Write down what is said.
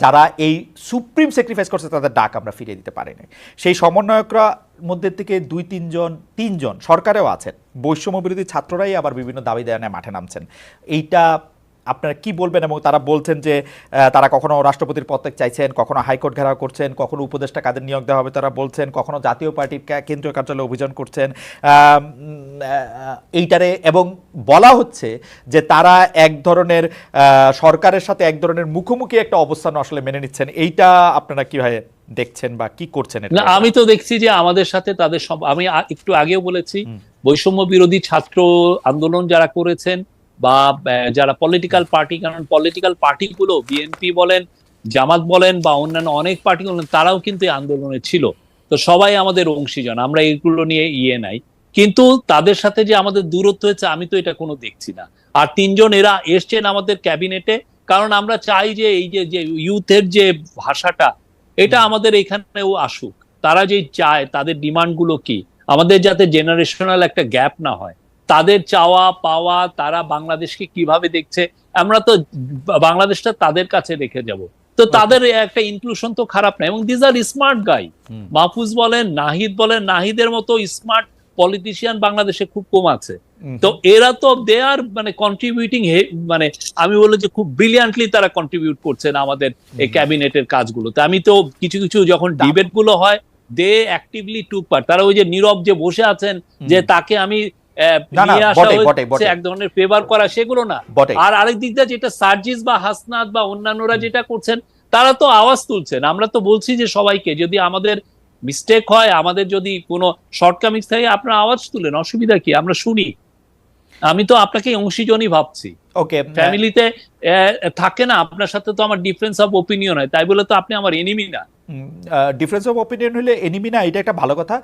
যারা এই supreme sacrifice করছে তাদের ডাক আমরা ফিরিয়ে দিতে পারি নাই সেই সমন্বয়করা মধ্যে থেকে দুই, তিনজন তিনজন সরকারেও আছেন। বৈষম্য বিরোধী ছাত্ররাই আবার বিভিন্ন দাবি দেওয়া মাঠে নামছেন। এইটা আপনারা কি বলবেন এবং তারা বলছেন যে তারা কখনো রাষ্ট্রপতির পদত্যাগ চাইছেন কখনো হাইকোর্ট ঘেরাও করছেন কখনো উপদেষ্টা কাদের নিয়োগ দেওয়া হবে তারা বলছেন কখনো জাতীয় পার্টির কেন্দ্রীয় কার্যালয়ে অভিযান করছেন। এইটারে এবং বলা হচ্ছে যে তারা এক ধরনের আহ, সরকারের সাথে এক ধরনের মুখোমুখি একটা অবস্থান আসলে মেনে নিচ্ছেন। এইটা আপনারা কীভাবে দেখছেন বা কি করছেন না আমি তো দেখছি যে আমাদের সাথে তাদের সব আমি একটু আগেও বলেছি বৈষম্য বিরোধী ছাত্র আন্দোলন যারা করেছেন বা যারা পলিটিক্যাল পার্টি কারণ পলিটিক্যাল পার্টিগুলো বিএনপি বলেন, জামাত বলেন বা অন্যান্য অনেক পার্টি বলেন, তারাও কিন্তু আন্দোলনে ছিল। তো সবাই আমাদের অংশীজন, আমরা এগুলো নিয়ে ইয়ে নাই। কিন্তু তাদের সাথে যে আমাদের দূরত্ব হয়েছে, আমি তো এটা কোনো দেখছি না। আর তিনজন এরা এসছেন আমাদের ক্যাবিনেটে কারণ আমরা চাই যে এই যে যে ইউথের যে ভাষাটা, এটা আমাদের এখানেও আসুক। তারা যে চায়, তাদের ডিমান্ডগুলো কি? আমাদের যাতে জেনারেশনাল একটা গ্যাপ না হয়। তাদের চাওয়া পাওয়া তারা বাংলাদেশকে কীভাবে দেখছে আমরা তো বাংলাদেশটা তাদের কাছে রেখে যাব। তো তাদের একটা ইনক্লুশন তো খারাপ না এবং these are smart guy Mahfuz বলেন নাহিদ বলেন নাহিদের মতো স্মার্ট পলিটিশিয়ান বাংলাদেশে খুব কম আছে। তো এরা তো দে আর মানে কন্ট্রিবিউটিং মানে আমি বলব যে খুব ব্রিলিয়ান্টলি তারা কন্ট্রিবিউট করছেন আমাদের এই। ক্যাবিনেটের কাজগুলোতে। আমি তো কিছু কিছু যখন ডিবেটগুলো হয় দে অ্যাক্টিভলি টুক পার্ট তারা ওই যে নীরব যে বসে আছেন যে তাকে আমি আহ, না, না, নিয়ে আসা বটে, বটে, হচ্ছে বটে। এক ধরনের ফেভার করা সেগুলো না। আর আরেক দিক দিয়ে যেটা সার্জিস বা হাসনাত বা অন্যান্যরা যেটা করছেন তারা তো আওয়াজ তুলছেন। আমরা তো বলছি যে সবাইকে যদি আমাদের মিস্টেক হয় আমাদের যদি কোনো শর্টকামিংস থাকে আপনারা আওয়াজ তুলেন অসুবিধা কি? আমরা শুনি। আমি তো আপনাকে অংশীজনই ভাবছি। ওকে ফ্যামিলিতে থাকে না আপনার সাথে তো আমার ডিফারেন্স অফ ওপিনিয়ন হয়। তাই বলে তো আপনি আমার এনিমি না। ডিফারেন্স অফ ওপিনিয়ন হলে এনিমি না এটা একটা ভালো কথা।